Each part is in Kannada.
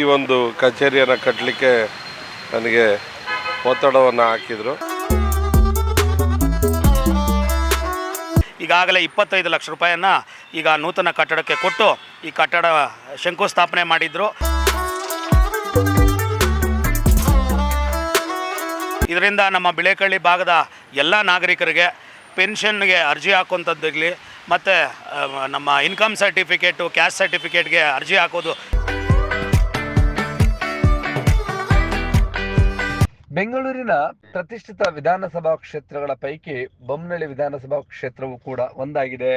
ಈ ಒಂದು ಕಚೇರಿಯನ್ನು ಕಟ್ಟಲಿಕ್ಕೆ ನನಗೆ ಒತ್ತಡವನ್ನು ಹಾಕಿದರು. ಈಗಾಗಲೇ ಇಪ್ಪತ್ತೈದು ಲಕ್ಷ ರೂಪಾಯಿಯನ್ನು ಈಗ ನೂತನ ಕಟ್ಟಡಕ್ಕೆ ಕೊಟ್ಟು ಈ ಕಟ್ಟಡ ಶಂಕುಸ್ಥಾಪನೆ ಮಾಡಿದ್ರು. ಇದರಿಂದ ನಮ್ಮ ಬಿಳೆಕಳ್ಳಿ ಭಾಗದ ಎಲ್ಲ ನಾಗರಿಕರಿಗೆ ಪೆನ್ಷನ್ಗೆ ಅರ್ಜಿ ಹಾಕುವಂಥದ್ದಾಗಲಿ ಮತ್ತು ನಮ್ಮ ಇನ್ಕಮ್ ಸರ್ಟಿಫಿಕೇಟು, ಕ್ಯಾಸ್ಟ್ ಸರ್ಟಿಫಿಕೇಟ್ಗೆ ಅರ್ಜಿ ಹಾಕೋದು ಬೆಂಗಳೂರಿನ ಪ್ರತಿಷ್ಠಿತ ವಿಧಾನಸಭಾ ಕ್ಷೇತ್ರಗಳ ಪೈಕಿ ಬೊಮ್ಮನಳ್ಳಿ ವಿಧಾನಸಭಾ ಕ್ಷೇತ್ರವು ಕೂಡ ಒಂದಾಗಿದೆ.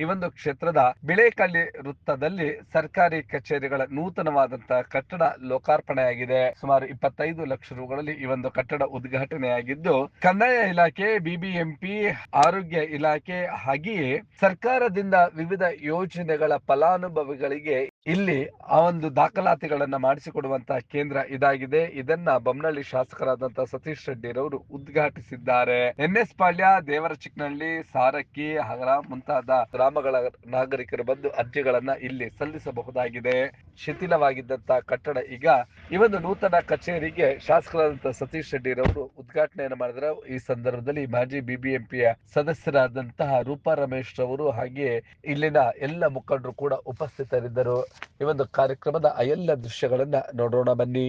ಈ ಒಂದು ಕ್ಷೇತ್ರದ ಬಿಳೇಕಳ್ಳಿ ವೃತ್ತದಲ್ಲಿ ಸರ್ಕಾರಿ ಕಚೇರಿಗಳ ನೂತನವಾದಂತಹ ಕಟ್ಟಡ ಲೋಕಾರ್ಪಣೆಯಾಗಿದೆ. ಸುಮಾರು ಇಪ್ಪತ್ತೈದು ಲಕ್ಷ ರೂಗಳಲ್ಲಿ ಈ ಒಂದು ಕಟ್ಟಡ ಉದ್ಘಾಟನೆಯಾಗಿದ್ದು, ಕಂದಾಯ ಇಲಾಖೆ, ಬಿಬಿಎಂಪಿ, ಆರೋಗ್ಯ ಇಲಾಖೆ, ಹಾಗೆಯೇ ಸರ್ಕಾರದಿಂದ ವಿವಿಧ ಯೋಜನೆಗಳ ಫಲಾನುಭವಿಗಳಿಗೆ ಇಲ್ಲಿ ಆ ಒಂದು ದಾಖಲಾತಿಗಳನ್ನ ಮಾಡಿಸಿಕೊಡುವಂತಹ ಕೇಂದ್ರ ಇದಾಗಿದೆ. ಇದನ್ನ ಬೊಮ್ಮನಹಳ್ಳಿ ಶಾಸಕರಾದಂತಹ ಸತೀಶ್ ರೆಡ್ಡಿರವರು ಉದ್ಘಾಟಿಸಿದ್ದಾರೆ. ಎನ್ ಎಸ್ ಪಾಳ್ಯ, ದೇವರ ಚಿಕ್ಕನಹಳ್ಳಿ ಸಾರಕ್ಕಿ, ಹಗರ ಮುಂತಾದ ಗ್ರಾಮಗಳ ನಾಗರಿಕರು ಬಂದು ಅರ್ಜಿಗಳನ್ನ ಇಲ್ಲಿ ಸಲ್ಲಿಸಬಹುದಾಗಿದೆ. ಶಿಥಿಲವಾಗಿದ್ದಂತಹ ಕಟ್ಟಡ ಈಗ ಈ ಒಂದು ನೂತನ ಕಚೇರಿಗೆ ಶಾಸಕರಾದಂತಹ ಸತೀಶ್ ರೆಡ್ಡಿರವರು ಉದ್ಘಾಟನೆಯನ್ನು ಮಾಡಿದ್ರು. ಈ ಸಂದರ್ಭದಲ್ಲಿ ಮಾಜಿ ಬಿಬಿಎಂಪಿಯ ಸದಸ್ಯರಾದಂತಹ ರೂಪಾ ರಮೇಶ್ ಅವರು ಹಾಗೆ ಇಲ್ಲಿನ ಎಲ್ಲ ಮುಖಂಡರು ಕೂಡ ಉಪಸ್ಥಿತರಿದ್ದರು. ಈ ಒಂದು ಕಾರ್ಯಕ್ರಮದ ಎಲ್ಲ ದೃಶ್ಯಗಳನ್ನ ನೋಡೋಣ ಬನ್ನಿ.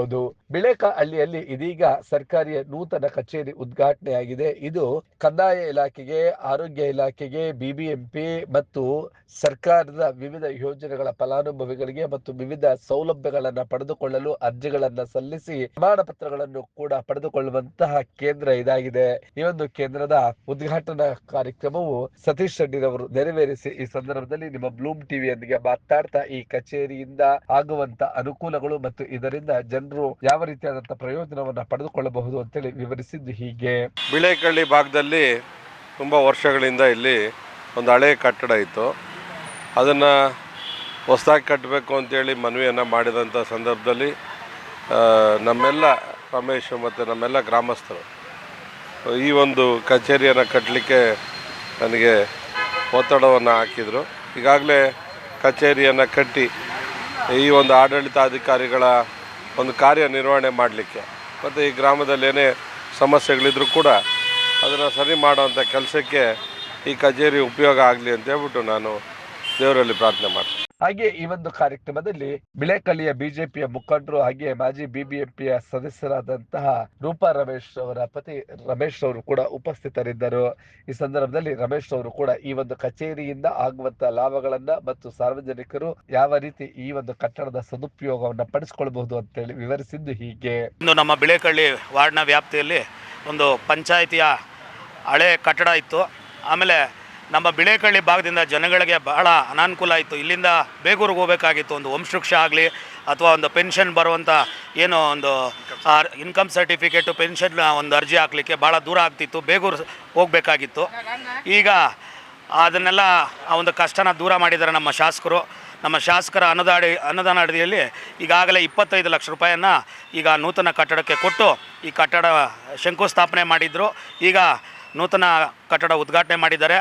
ಹೌದು. ಬಿಳೆಕ ಹಳ್ಳಿಯಲ್ಲಿ ಇದೀಗ ಸರ್ಕಾರಿಯ ನೂತನ ಕಚೇರಿ ಉದ್ಘಾಟನೆಯಾಗಿದೆ. ಇದು ಕಂದಾಯ ಇಲಾಖೆಗೆ, ಆರೋಗ್ಯ ಇಲಾಖೆಗೆ, ಬಿಬಿಎಂಪಿ ಮತ್ತು ಸರ್ಕಾರದ ವಿವಿಧ ಯೋಜನೆಗಳ ಫಲಾನುಭವಿಗಳಿಗೆ ಮತ್ತು ವಿವಿಧ ಸೌಲಭ್ಯಗಳನ್ನ ಪಡೆದುಕೊಳ್ಳಲು ಅರ್ಜಿಗಳನ್ನ ಸಲ್ಲಿಸಿ ಪ್ರಮಾಣ ಪತ್ರಗಳನ್ನು ಕೂಡ ಪಡೆದುಕೊಳ್ಳುವಂತಹ ಕೇಂದ್ರ ಇದಾಗಿದೆ. ಈ ಒಂದು ಕೇಂದ್ರದ ಉದ್ಘಾಟನಾ ಕಾರ್ಯಕ್ರಮವು ಸತೀಶ್ ರೆಡ್ಡಿರವರು ನೆರವೇರಿಸಿ ಈ ಸಂದರ್ಭದಲ್ಲಿ ನಿಮ್ಮ ಬ್ಲೂಮ್ ಟಿವಿಯೊಂದಿಗೆ ಮಾತಾಡ್ತಾ ಈ ಕಚೇರಿಯಿಂದ ಆಗುವಂತ ಅನುಕೂಲಗಳು ಮತ್ತು ಇದರಿಂದ ಜನರು ಯಾವ ರೀತಿಯಾದಂತಹ ಪ್ರಯೋಜನವನ್ನ ಪಡೆದುಕೊಳ್ಳಬಹುದು ಅಂತೇಳಿ ವಿವರಿಸಿದ್ದು ಹೀಗೆ. ಬಿಳೆಕಳ್ಳಿ ಭಾಗದಲ್ಲಿ ತುಂಬ ವರ್ಷಗಳಿಂದ ಇಲ್ಲಿ ಒಂದು ಹಳೆ ಕಟ್ಟಡ ಇತ್ತು. ಅದನ್ನು ಹೊಸದಾಗಿ ಕಟ್ಟಬೇಕು ಅಂತೇಳಿ ಮನವಿಯನ್ನು ಮಾಡಿದಂಥ ಸಂದರ್ಭದಲ್ಲಿ ನಮ್ಮೆಲ್ಲ ರಮೇಶ್ ಮತ್ತು ನಮ್ಮೆಲ್ಲ ಗ್ರಾಮಸ್ಥರು ಈ ಒಂದು ಕಚೇರಿಯನ್ನು ಕಟ್ಟಲಿಕ್ಕೆ ನನಗೆ ಒತ್ತಡವನ್ನು ಹಾಕಿದರು. ಈಗಾಗಲೇ ಕಚೇರಿಯನ್ನು ಕಟ್ಟಿ ಈ ಒಂದು ಆಡಳಿತಾಧಿಕಾರಿಗಳ ಒಂದು ಕಾರ್ಯನಿರ್ವಹಣೆ ಮಾಡಲಿಕ್ಕೆ. ಮತ್ತು ಈ ಗ್ರಾಮದಲ್ಲಿ ಏನೇ ಸಮಸ್ಯೆಗಳಿದ್ರೂ ಕೂಡ ಅದನ್ನು ಸರಿ ಮಾಡುವಂಥ ಕೆಲಸಕ್ಕೆ ಈ ಕಚೇರಿ ಉಪಯೋಗ ಆಗಲಿ ಅಂತ ಹೇಳ್ಬಿಟ್ಟು ನಾನು ದೇವರಲ್ಲಿ ಪ್ರಾರ್ಥನೆ ಮಾಡ್ತೀನಿ. ಹಾಗೆ ಈ ಒಂದು ಕಾರ್ಯಕ್ರಮದಲ್ಲಿ ಬಿಳೆಕಲ್ಲಿಯ ಬಿಜೆಪಿಯ ಮುಖಂಡರು ಹಾಗೆ ಮಾಜಿ ಬಿಬಿಎಂಪಿಯ ಸದಸ್ಯರಾದಂತಹ ರೂಪಾ ರಮೇಶ್ ಅವರ ಪತಿ ರಮೇಶ್ ಅವರು ಕೂಡ ಉಪಸ್ಥಿತರಿದ್ದರು. ಈ ಸಂದರ್ಭದಲ್ಲಿ ರಮೇಶ್ ಅವರು ಕೂಡ ಈ ಒಂದು ಕಚೇರಿಯಿಂದ ಆಗುವಂತಹ ಲಾಭಗಳನ್ನ ಮತ್ತು ಸಾರ್ವಜನಿಕರು ಯಾವ ರೀತಿ ಈ ಒಂದು ಕಟ್ಟಡದ ಸದುಪಯೋಗವನ್ನು ಪಡಿಸಿಕೊಳ್ಳಬಹುದು ಅಂತೇಳಿ ವಿವರಿಸಿದ್ದು ಹೀಗೆ. ಇಂದು ನಮ್ಮ ಬಿಳೆಕಳ್ಳಿ ವಾರ್ಡ್ನ ವ್ಯಾಪ್ತಿಯಲ್ಲಿ ಒಂದು ಪಂಚಾಯಿತಿಯ ಹಳೆ ಕಟ್ಟಡ ಇತ್ತು. ಆಮೇಲೆ ನಮ್ಮ ಬಿಳೆಕಳ್ಳಿ ಭಾಗದಿಂದ ಜನಗಳಿಗೆ ಬಹಳ ಅನಾನುಕೂಲ ಆಯಿತು. ಇಲ್ಲಿಂದ ಬೇಗೂರಿಗೆ ಹೋಗಬೇಕಾಗಿತ್ತು. ಒಂದು ವಂಶವೃಕ್ಷ ಆಗಲಿ ಅಥವಾ ಒಂದು ಪೆನ್ಷನ್ ಬರುವಂಥ ಏನೋ ಒಂದು ಇನ್ಕಮ್ ಸರ್ಟಿಫಿಕೇಟು, ಪೆನ್ಷನ್ ಒಂದು ಅರ್ಜಿ ಹಾಕಲಿಕ್ಕೆ ಭಾಳ ದೂರ ಆಗ್ತಿತ್ತು. ಬೇಗೂರು ಹೋಗಬೇಕಾಗಿತ್ತು. ಈಗ ಅದನ್ನೆಲ್ಲ, ಆ, ಒಂದು ಕಷ್ಟನ ದೂರ ಮಾಡಿದ್ದಾರೆ ನಮ್ಮ ಶಾಸಕರು. ನಮ್ಮ ಶಾಸಕರ ಅನುದಾಡಿ, ಅನುದಾನ ಅಡಿಯಲ್ಲಿ ಈಗಾಗಲೇ ಇಪ್ಪತ್ತೈದು ಲಕ್ಷ ರೂಪಾಯಿಯನ್ನು ಈಗ ನೂತನ ಕಟ್ಟಡಕ್ಕೆ ಕೊಟ್ಟು ಈ ಕಟ್ಟಡ ಶಂಕುಸ್ಥಾಪನೆ ಮಾಡಿದ್ರು. ಈಗ ನೂತನ ಕಟ್ಟಡ ಉದ್ಘಾಟನೆ ಮಾಡಿದ್ದಾರೆ.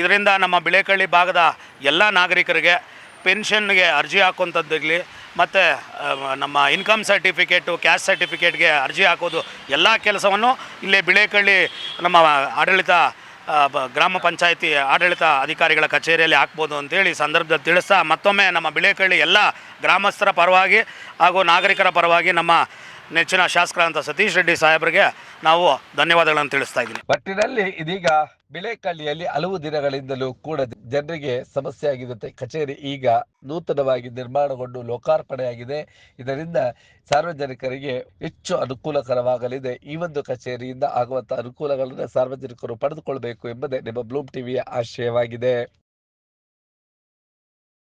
ಇದರಿಂದ ನಮ್ಮ ಬಿಳೆಕಳ್ಳಿ ಭಾಗದ ಎಲ್ಲ ನಾಗರಿಕರಿಗೆ ಪೆನ್ಷನ್ಗೆ ಅರ್ಜಿ ಹಾಕುವಂಥದ್ದಾಗಲಿ ಮತ್ತು ನಮ್ಮ ಇನ್ಕಮ್ ಸರ್ಟಿಫಿಕೇಟು, ಕ್ಯಾಸ್ಟ್ ಸರ್ಟಿಫಿಕೇಟ್ಗೆ ಅರ್ಜಿ ಹಾಕೋದು ಎಲ್ಲ ಕೆಲಸವನ್ನು ಇಲ್ಲೇ ಬಿಳೆಕಳ್ಳಿ ನಮ್ಮ ಆಡಳಿತ ಗ್ರಾಮ ಪಂಚಾಯಿತಿ ಆಡಳಿತ ಅಧಿಕಾರಿಗಳ ಕಚೇರಿಯಲ್ಲಿ ಹಾಕ್ಬೋದು ಅಂತೇಳಿ ಸಂದರ್ಭದಲ್ಲಿ ತಿಳಿಸ್ತಾ ಮತ್ತೊಮ್ಮೆ ನಮ್ಮ ಬಿಳೇಕಳ್ಳಿ ಎಲ್ಲ ಗ್ರಾಮಸ್ಥರ ಪರವಾಗಿ ಹಾಗೂ ನಾಗರಿಕರ ಪರವಾಗಿ ನಮ್ಮ ನೆಚ್ಚಿನ ಶಾಸಕರಾದಂಥ ಸತೀಶ್ ರೆಡ್ಡಿ ಸಾಹೇಬರಿಗೆ ನಾವು ಧನ್ಯವಾದಗಳನ್ನು ತಿಳಿಸ್ತಾ ಇದ್ದೀನಿ. ಒಟ್ಟಿನಲ್ಲಿ ಇದೀಗ ಬಿಳೆಕಳ್ಳಿಯಲ್ಲಿ ಹಲವು ದಿನಗಳಿಂದಲೂ ಕೂಡ ಜನರಿಗೆ ಸಮಸ್ಯೆ ಆಗಿರುತ್ತೆ. ಕಚೇರಿ ಈಗ ನೂತನವಾಗಿ ನಿರ್ಮಾಣಗೊಂಡು ಲೋಕಾರ್ಪಣೆಯಾಗಿದೆ. ಇದರಿಂದ ಸಾರ್ವಜನಿಕರಿಗೆ ಹೆಚ್ಚು ಅನುಕೂಲಕರವಾಗಲಿದೆ. ಈ ಒಂದು ಕಚೇರಿಯಿಂದ ಆಗುವಂತಹ ಅನುಕೂಲಗಳನ್ನು ಸಾರ್ವಜನಿಕರು ಪಡೆದುಕೊಳ್ಬೇಕು ಎಂಬುದೇ ನಿಮ್ಮ ಬ್ಲೂಮ್ ಟಿವಿಯ ಆಶಯವಾಗಿದೆ.